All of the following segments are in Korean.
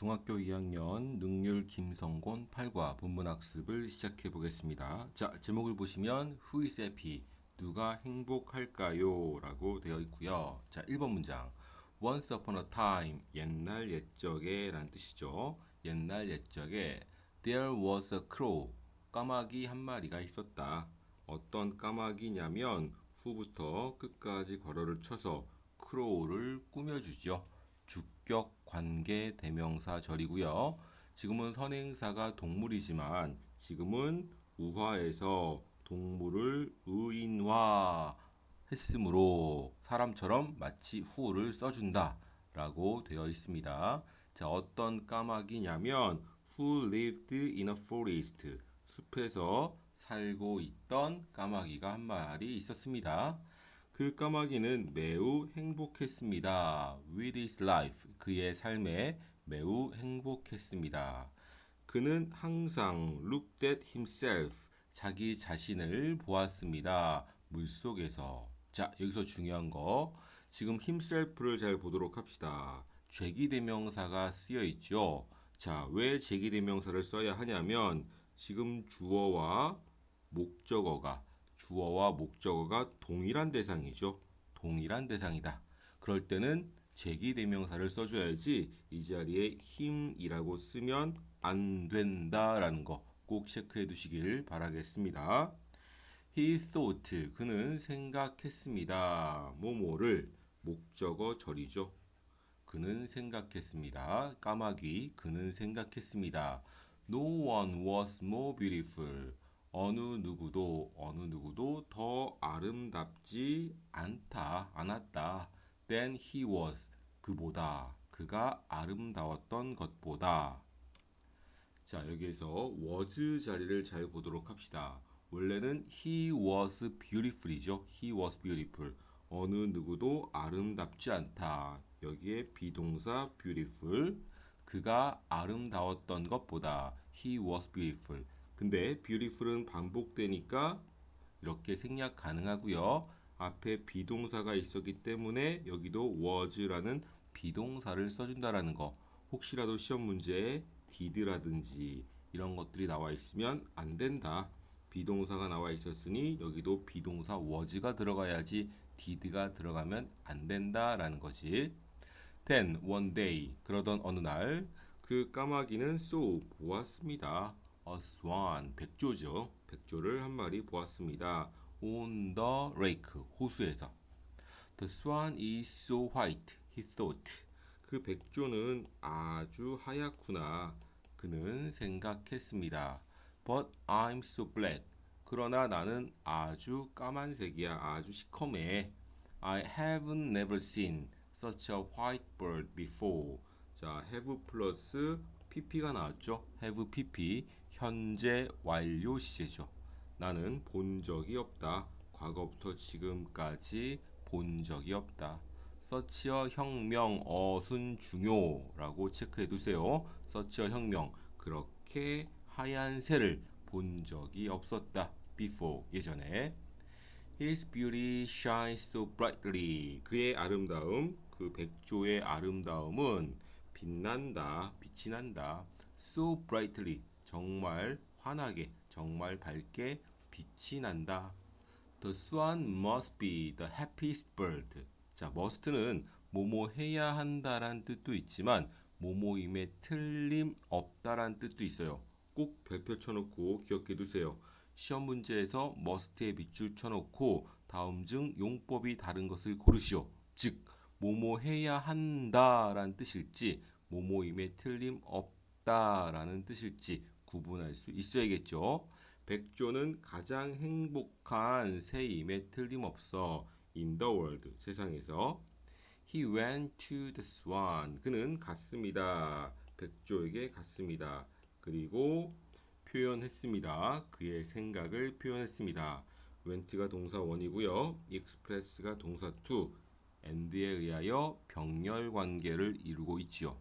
중학교 2학년 능률 김성곤 8과 본문학습을 시작해 보겠습니다. 자, 제목을 보시면 Who is happy? 누가 행복할까요? 라고 되어 있고요. 자, 1번 문장. Once upon a time, 옛날 옛적에 라는 뜻이죠. 옛날 옛적에 There was a crow, 까마귀 한 마리가 있었다. 어떤 까마귀냐면 후부터 끝까지 괄호를 쳐서 크로우를 꾸며주죠. 주격 관계 대명사 절이고요. 지금은 선행사가 동물이지만 지금은 우화에서 동물을 의인화 했으므로 사람처럼 마치 후를 써준다 라고 되어 있습니다. 자, 어떤 까마귀냐면 who lived in a forest 숲에서 살고 있던 까마귀가 한 마리 있었습니다. 그 까마귀는 매우 행복했습니다. With his life, 그의 삶에 매우 행복했습니다. 그는 항상 looked at himself, 자기 자신을 보았습니다. 물속에서. 자, 여기서 중요한 거. 지금 himself를 잘 보도록 합시다. 죄기대명사가 쓰여 있죠. 자, 왜 죄기대명사를 써야 하냐면 지금 주어와 목적어가 주어와 목적어가 동일한 대상이죠. 동일한 대상이다. 그럴 때는 제기 대명사를 써줘야지 이 자리에 힘이라고 쓰면 안 된다라는 거 꼭 체크해 두시길 바라겠습니다. He thought 그는 생각했습니다. 뭐뭐를 목적어 절이죠. 그는 생각했습니다. 까마귀 그는 생각했습니다. No one was more beautiful. 어느 누구도 어느 누구도 더 아름답지 않다 않았다 than he was 그보다 그가 아름다웠던 것보다. 자 여기에서 was 자리를 잘 보도록 합시다. 원래는 he was beautiful이죠. he was beautiful. 어느 누구도 아름답지 않다. 여기에 비동사 beautiful 그가 아름다웠던 것보다. he was beautiful. 근데 beautiful은 반복되니까 이렇게 생략 가능하고요. 앞에 비동사가 있었기 때문에 여기도 was라는 비동사를 써준다라는 거. 혹시라도 시험 문제에 did라든지 이런 것들이 나와 있으면 안 된다. 비동사가 나와 있었으니 여기도 비동사 was가 들어가야지 did가 들어가면 안 된다라는 거지. Then one day 그러던 어느 날 그 까마귀는 쏘 보았습니다. a swan 백조죠. 백조를 한 마리 보았습니다. On the lake 호수에서 the swan is so white he thought 그 백조는 아주 하얗구나 그는 생각했습니다. but I'm so black 그러나 나는 아주 까만색이야 아주 시커매 I haven't never seen such a white bird before 자 have 플러스 pp가 나왔죠. have pp 현재 완료 시제죠. 나는 본 적이 없다. 과거부터 지금까지 본 적이 없다. 서치어 혁명 어순 중요라고 체크해 두세요. 서치어 혁명 그렇게 하얀 새를 본 적이 없었다. before 예전에 His beauty shines so brightly. 그의 아름다움, 그 백조의 아름다움은 빛난다, 빛이 난다. So brightly, 정말 환하게, 정말 밝게 빛이 난다. The swan must be the happiest bird. 자, must는 뭐뭐 해야 한다란 뜻도 있지만 뭐뭐임에 틀림 없다란 뜻도 있어요. 꼭 별표 쳐놓고 기억해 두세요. 시험 문제에서 must에 밑줄 쳐놓고 다음 중 용법이 다른 것을 고르시오. 즉, 뭐뭐 해야 한다라는 뜻일지 뭐뭐임에 틀림 없다라는 뜻일지 구분할 수 있어야겠죠. 백조는 가장 행복한 새임에 틀림없어 in the world 세상에서 He went to the swan 그는 갔습니다. 백조에게 갔습니다. 그리고 표현했습니다. 그의 생각을 표현했습니다. went가 동사 원이고요. express가 동사 to and에 의하여 병렬 관계를 이루고 있지요.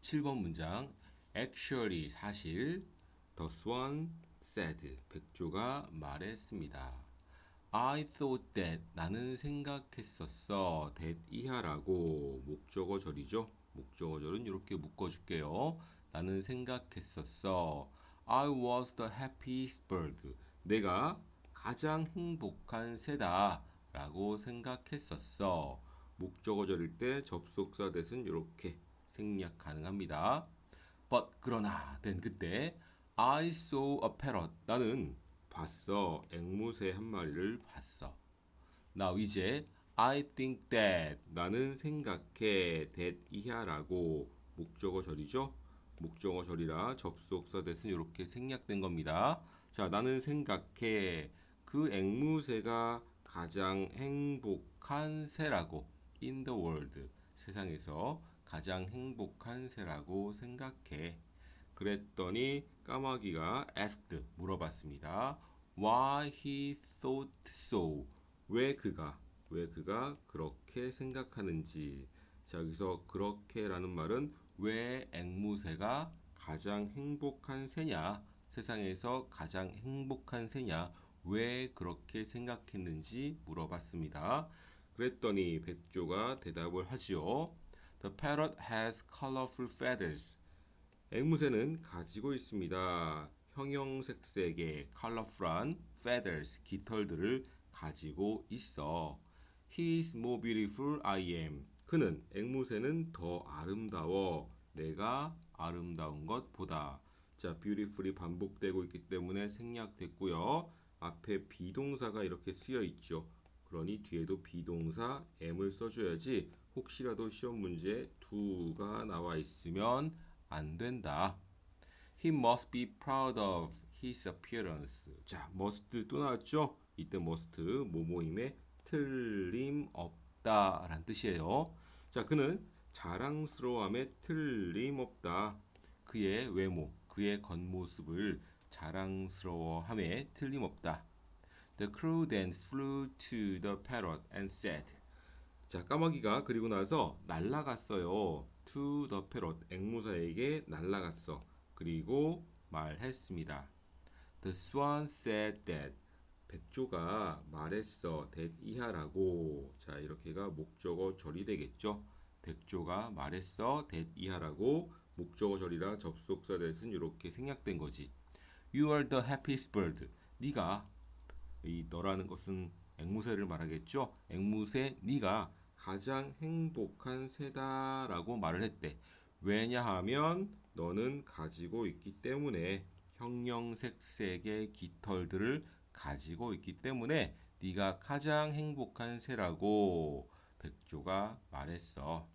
7번 문장 actually 사실 the swan said 백조가 말했습니다. I thought that 나는 생각했었어 that 이하라고 목적어 절이죠. 목적어 절은 이렇게 묶어 줄게요. 나는 생각했었어. I was the happiest bird. 내가 가장 행복한 새다. 라고 생각했었어. 목적어 절일 때 접속사 대신 이렇게 생략 가능합니다. But 그러나 된 그때 I saw a parrot. 나는 봤어. 앵무새 한 마리를 봤어. Now 이제 I think that 나는 생각해 that 이하라고 목적어 절이죠. 목적어 절이라 접속사 대신 이렇게 생략된 겁니다. 자, 나는 생각해 그 앵무새가 가장 행복한 새라고 in the world 세상에서 가장 행복한 새라고 생각해. 그랬더니 까마귀가 asked 물어봤습니다. Why he thought so? 왜 그가 왜 그가 그렇게 생각하는지. 자 여기서 그렇게라는 말은 왜 앵무새가 가장 행복한 새냐? 세상에서 가장 행복한 새냐? 왜 그렇게 생각했는지 물어봤습니다. 그랬더니 백조가 대답을 하지요. The parrot has colorful feathers. 앵무새는 가지고 있습니다. 형형색색의 colorful한 feathers, 깃털들을 가지고 있어. He is more beautiful I am. 그는 앵무새는 더 아름다워. 내가 아름다운 것보다. 자, beautiful이 반복되고 있기 때문에 생략됐고요. 앞에 비동사가 이렇게 쓰여 있죠. 그러니 뒤에도 비동사 am을 써줘야지 혹시라도 시험 문제에 do가 나와 있으면 안 된다. He must be proud of his appearance. 자, must 또 나왔죠? 이때 must 모모임에 틀림없다라는 뜻이에요. 자, 그는 자랑스러움에 틀림없다. 그의 외모, 그의 겉모습을 자랑스러워함에 틀림없다. The crew then flew to the parrot and said. 자, 까마귀가 그리고 나서 날아갔어요. To the parrot, 앵무새에게 날아갔어. 그리고 말했습니다. The swan said that. 백조가 말했어. that 이하라고. 자, 이렇게가 목적어 절이 되겠죠. 백조가 말했어. that 이하라고. 목적어 절이라 접속사 대신 이렇게 생략된 거지. You are the happiest bird. 네가 이 너라는 것은 앵무새를 말하겠죠. 앵무새 네가 가장 행복한 새다라고 말을 했대. 왜냐하면 너는 가지고 있기 때문에 형형색색의 깃털들을 가지고 있기 때문에 네가 가장 행복한 새라고 백조가 말했어.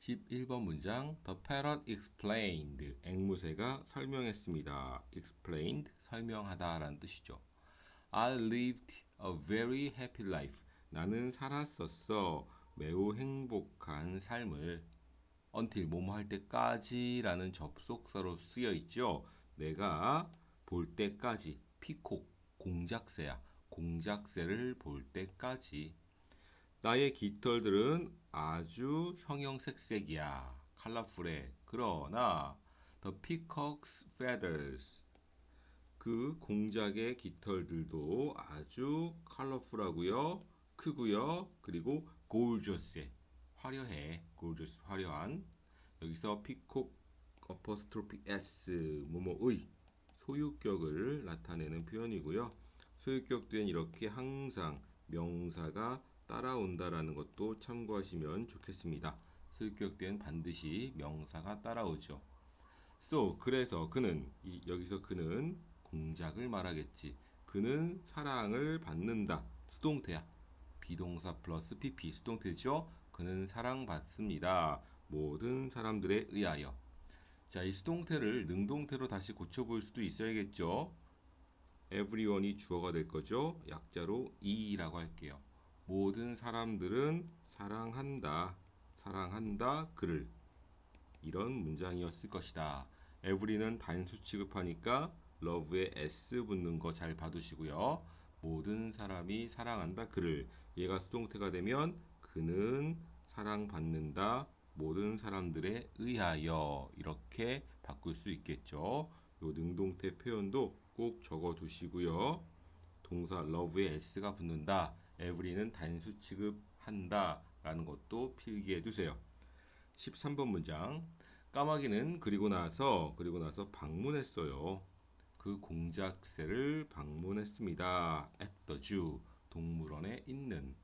11번 문장 The parrot explained 앵무새가 설명했습니다. explained 설명하다라는 뜻이죠. I lived a very happy life. 나는 살았었어. 매우 행복한 삶을 until 뭐뭐 할 때까지라는 접속사로 쓰여 있죠. 내가 볼 때까지 피콕 공작새야. 공작새를 볼 때까지 나의 깃털들은 아주 형형색색이야. 컬러풀해. 그러나 the peacock's feathers 그 공작의 깃털들도 아주 컬러풀하고요. 크고요. 그리고 gorgeous 화려해. gorgeous 화려한 여기서 피콕 어퍼스트로피 s 뭐뭐의 소유격을 나타내는 표현이고요. 소유격 뒤엔 이렇게 항상 명사가 따라온다라는 것도 참고하시면 좋겠습니다. 소유격 뒤엔 반드시 명사가 따라오죠. So 그래서 그는 이, 여기서 그는 공작을 말하겠지. 그는 사랑을 받는다. 수동태야. 비동사 플러스 pp 수동태죠. 그는 사랑받습니다. 모든 사람들에 의하여. 자, 이 수동태를 능동태로 다시 고쳐볼 수도 있어야겠죠. everyone이 주어가 될 거죠. 약자로 이라고 할게요. 모든 사람들은 사랑한다. 사랑한다. 그를. 이런 문장이었을 것이다. every는 단수 취급하니까 love에 s 붙는 거 잘 봐두시고요. 모든 사람이 사랑한다. 그를. 얘가 수동태가 되면 그는 사랑받는다. 모든 사람들에 의하여 이렇게 바꿀 수 있겠죠. 요 능동태 표현도 꼭 적어 두시고요. 동사 love에 s가 붙는다. every는 단수 취급한다. 라는 것도 필기해 두세요. 13번 문장. 까마귀는 그리고 나서 그리고 나서 방문했어요. 그 공작새를 방문했습니다. at the zoo 동물원에 있는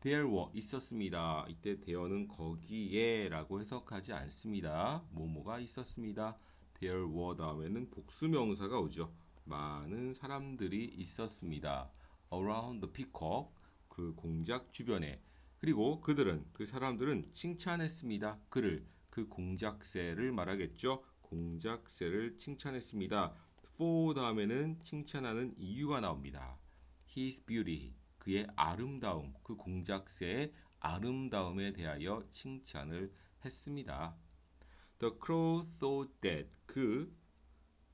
there were 있었습니다. 이때 there는 거기에라고 해석하지 않습니다. 뭐뭐가 있었습니다. there were 다음에는 복수 명사가 오죠. 많은 사람들이 있었습니다. around the peacock 그 공작 주변에 그리고 그들은 그 사람들은 칭찬했습니다. 그를 그 공작새를 말하겠죠. 공작새를 칭찬했습니다. For 다음에는 칭찬하는 이유가 나옵니다. His beauty 그의 아름다움 그 공작새의 아름다움에 대하여 칭찬을 했습니다. The crow thought that 그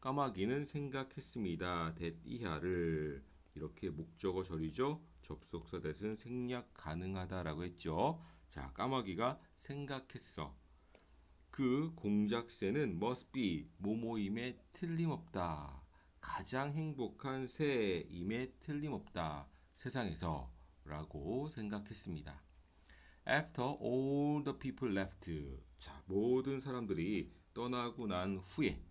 까마귀는 생각했습니다. that 이하를 이렇게 목적어 절이죠. 접속사 that은 생략 가능하다라고 했죠. 자, 까마귀가 생각했어. 그 공작새는 must be 모모임에 틀림없다. 가장 행복한 새임에 틀림없다. 세상에서 라고 생각했습니다. After all the people left. 자, 모든 사람들이 떠나고 난 후에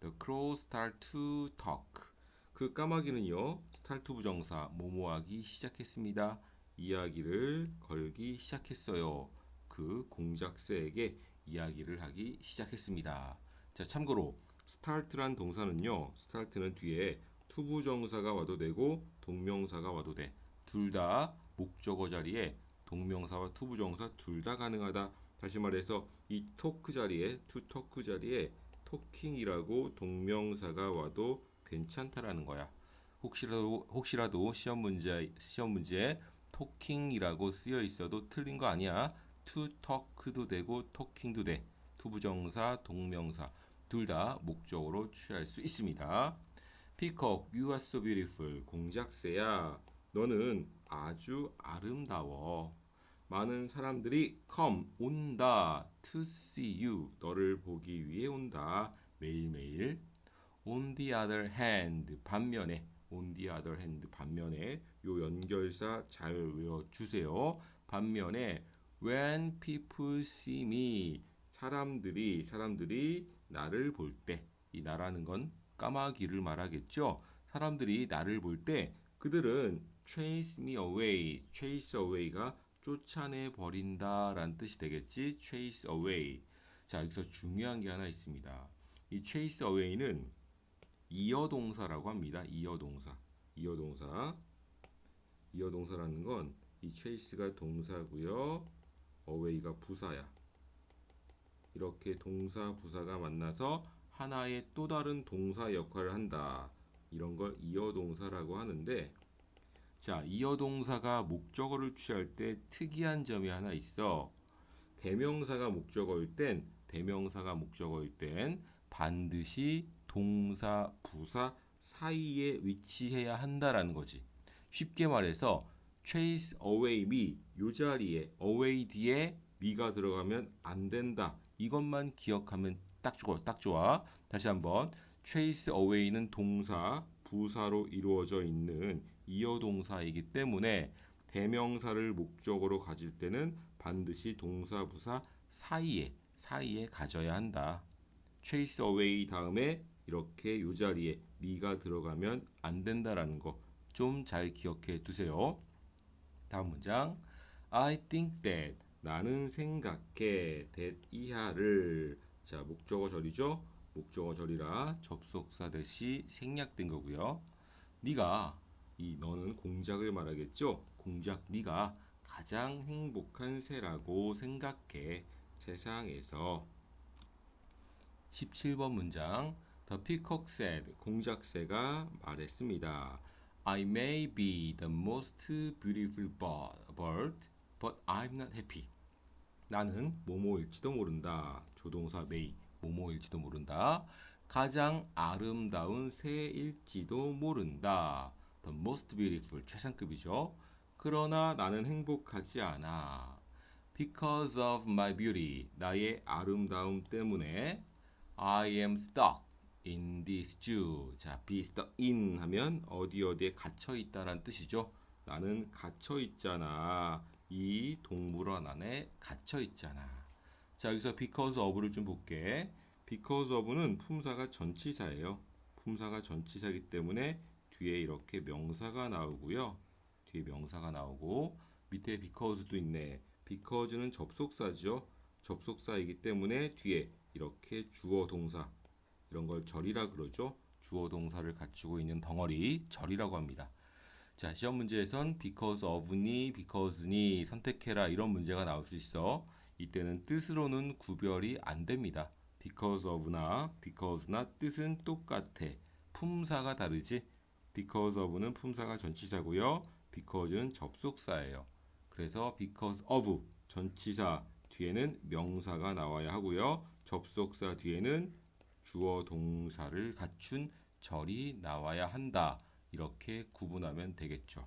The crow start to talk. 그 까마귀는요, start 부정사 모모하기 시작했습니다. 이야기를 걸기 시작했어요. 그 공작새에게 이야기를 하기 시작했습니다. 자, 참고로 start란 동사는요, start는 뒤에 투부 정사가 와도 되고 동명사가 와도 돼. 둘 다 목적어 자리에 동명사와 투부 정사 둘 다 가능하다. 다시 말해서 이 토크 자리에 투 토크 자리에 토킹이라고 동명사가 와도 괜찮다라는 거야. 혹시라도 혹시라도 시험 문제 시험 문제에 토킹이라고 쓰여 있어도 틀린 거 아니야. To talk도 되고 토킹도 돼. 투부정사, 동명사 둘 다 목적으로 취할 수 있습니다. 피콕, you are so beautiful. 공작새야, 너는 아주 아름다워. 많은 사람들이 come 온다 to see you 너를 보기 위해 온다 매일매일 on the other hand 반면에 on the other hand 반면에 요 연결사 잘 외워 주세요 반면에 when people see me 사람들이 사람들이 나를 볼 때 이 나라는 건 까마귀를 말하겠죠 사람들이 나를 볼 때 그들은 chase me away chase away가 쫓아내 버린다라는 뜻이 되겠지. chase away. 자, 여기서 중요한 게 하나 있습니다. 이 chase away는 이어 동사라고 합니다. 이어 동사. 이어 동사. 이어 동사라는 건 이 chase가 동사고요. Away가 부사야. 이렇게 동사 부사가 만나서 하나의 또 다른 동사 역할을 한다. 이런 걸 이어 동사라고 하는데 자, 이어 동사가 목적어를 취할 때 특이한 점이 하나 있어. 대명사가 목적어일 땐 대명사가 목적어일 땐 반드시 동사 부사 사이에 위치해야 한다라는 거지. 쉽게 말해서 chase away me 요 자리에 away 뒤에 me가 들어가면 안 된다. 이것만 기억하면 딱 좋아. 딱 좋아. 다시 한번 chase away는 동사 부사로 이루어져 있는 이어 동사이기 때문에 대명사를 목적으로 가질 때는 반드시 동사 부사 사이에 사이에 가져야 한다. chase away 다음에 이렇게 요 자리에 미가 들어가면 안 된다라는 거 좀 잘 기억해 두세요. 다음 문장 I think that 나는 생각해 that 이하를 자 목적어 절이죠. 목적어 절이라 접속사 대시 생략된 거고요. 네가 이 너는 공작을 말하겠죠. 공작 네가 가장 행복한 새라고 생각해 세상에서 17번 문장 The peacock said 공작새가 말했습니다. I may be the most beautiful bird, but I'm not happy. 나는 모모일지도 모른다. 조동사 may 모모일지도 모른다. 가장 아름다운 새일지도 모른다. The most beautiful 최상급이죠. 그러나 나는 행복하지 않아. Because of my beauty 나의 아름다움 때문에 I am stuck in this zoo. 자, be stuck in 하면 어디 어디에 갇혀 있다란 뜻이죠. 나는 갇혀 있잖아. 이 동물원 안에 갇혀 있잖아. 자, 여기서 because of를 좀 볼게. because of는 품사가 전치사예요. 품사가 전치사이기 때문에 뒤에 이렇게 명사가 나오고요. 뒤에 명사가 나오고 밑에 because도 있네. because는 접속사죠. 접속사이기 때문에 뒤에 이렇게 주어 동사 이런 걸 절이라 그러죠. 주어 동사를 갖추고 있는 덩어리 절이라고 합니다. 자, 시험 문제에선 because of니 because니 선택해라 이런 문제가 나올 수 있어. 이때는 뜻으로는 구별이 안 됩니다. because of나 because나 뜻은 똑같아. 품사가 다르지. because of는 품사가 전치사고요. because는 접속사예요. 그래서 because of 전치사 뒤에는 명사가 나와야 하고요. 접속사 뒤에는 주어 동사를 갖춘 절이 나와야 한다. 이렇게 구분하면 되겠죠.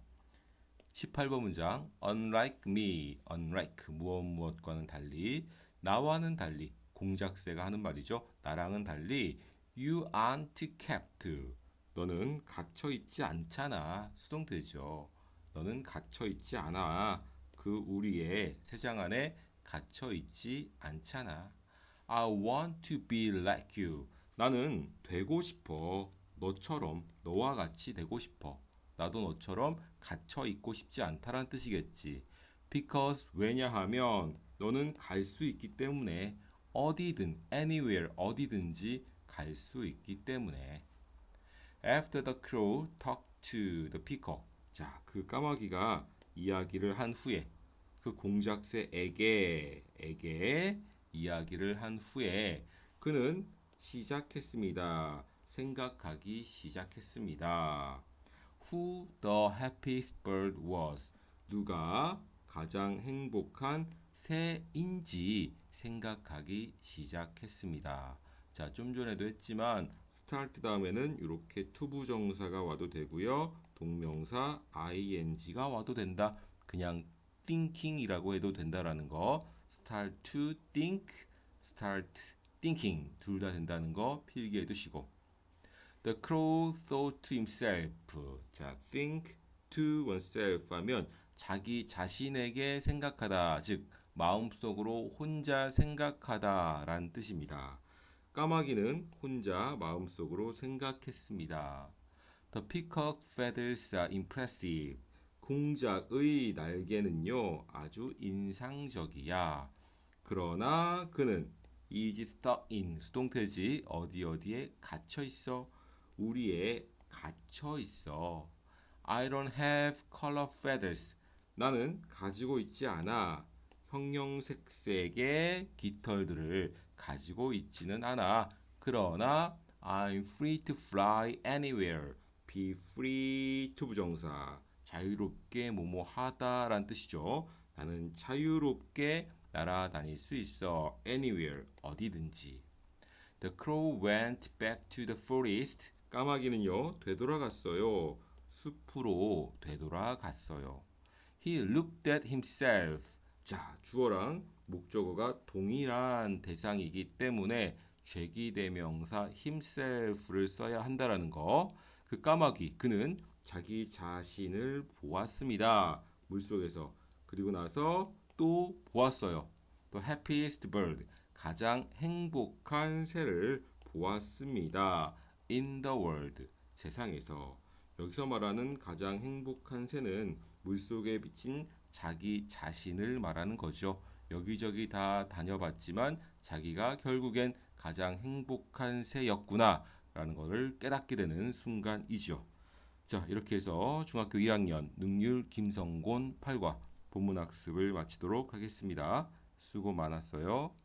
18번 문장 unlike me, unlike 무엇 무엇과는 달리 나와는 달리 공작새가 하는 말이죠. 나랑은 달리 you aren't kept. 너는 갇혀 있지 않잖아. 수동태죠. 너는 갇혀 있지 않아. 그 우리의 세상 안에 갇혀 있지 않잖아. I want to be like you. 나는 되고 싶어. 너처럼 너와 같이 되고 싶어. 나도 너처럼 갇혀 있고 싶지 않다란 뜻이겠지. Because 왜냐하면 너는 갈 수 있기 때문에 어디든 anywhere 어디든지 갈 수 있기 때문에. After the crow talked to the peacock. 자, 그 까마귀가 이야기를 한 후에 그 공작새에게 에게 이야기를 한 후에 그는 시작했습니다. 생각하기 시작했습니다. Who the happiest bird was? 누가 가장 행복한 새인지 생각하기 시작했습니다. 자, 좀 전에도 했지만 start 다음에는 이렇게 투부 정사가 와도 되고요. 동명사 ing가 와도 된다. 그냥 thinking이라고 해도 된다라는 거. Start to think, start thinking 둘 다 된다는 거 필기해 두시고. The crow thought to himself. 자, think to oneself 하면 자기 자신에게 생각하다, 즉 마음속으로 혼자 생각하다라는 뜻입니다. 까마귀는 혼자 마음속으로 생각했습니다. The peacock feathers are impressive. 공작의 날개는요 아주 인상적이야. 그러나 그는 stuck in 수동태지 어디 어디에 갇혀 있어. 우리에 갇혀 있어. I don't have color feathers. 나는 가지고 있지 않아. 형형색색의 깃털들을 가지고 있지는 않아. 그러나 I'm free to fly anywhere. be free to 부정사. 자유롭게 뭐뭐 하다라는 뜻이죠. 나는 자유롭게 날아다닐 수 있어. anywhere 어디든지. The crow went back to the forest. 까마귀는요 되돌아갔어요. 숲으로 되돌아갔어요. He looked at himself. 자, 주어랑 목적어가 동일한 대상이기 때문에 죄기대명사 himself를 써야 한다라는 거. 그 까마귀 그는 자기 자신을 보았습니다. 물속에서. 그리고 나서 또 보았어요. The happiest bird. 가장 행복한 새를 보았습니다. In the world. 세상에서. 여기서 말하는 가장 행복한 새는 물속에 비친 자기 자신을 말하는 거죠. 여기저기 다 다녀봤지만 자기가 결국엔 가장 행복한 새였구나 라는 것을 깨닫게 되는 순간이죠. 자, 이렇게 해서 중학교 2학년 능률 김성곤 8과 본문 학습을 마치도록 하겠습니다. 수고 많았어요.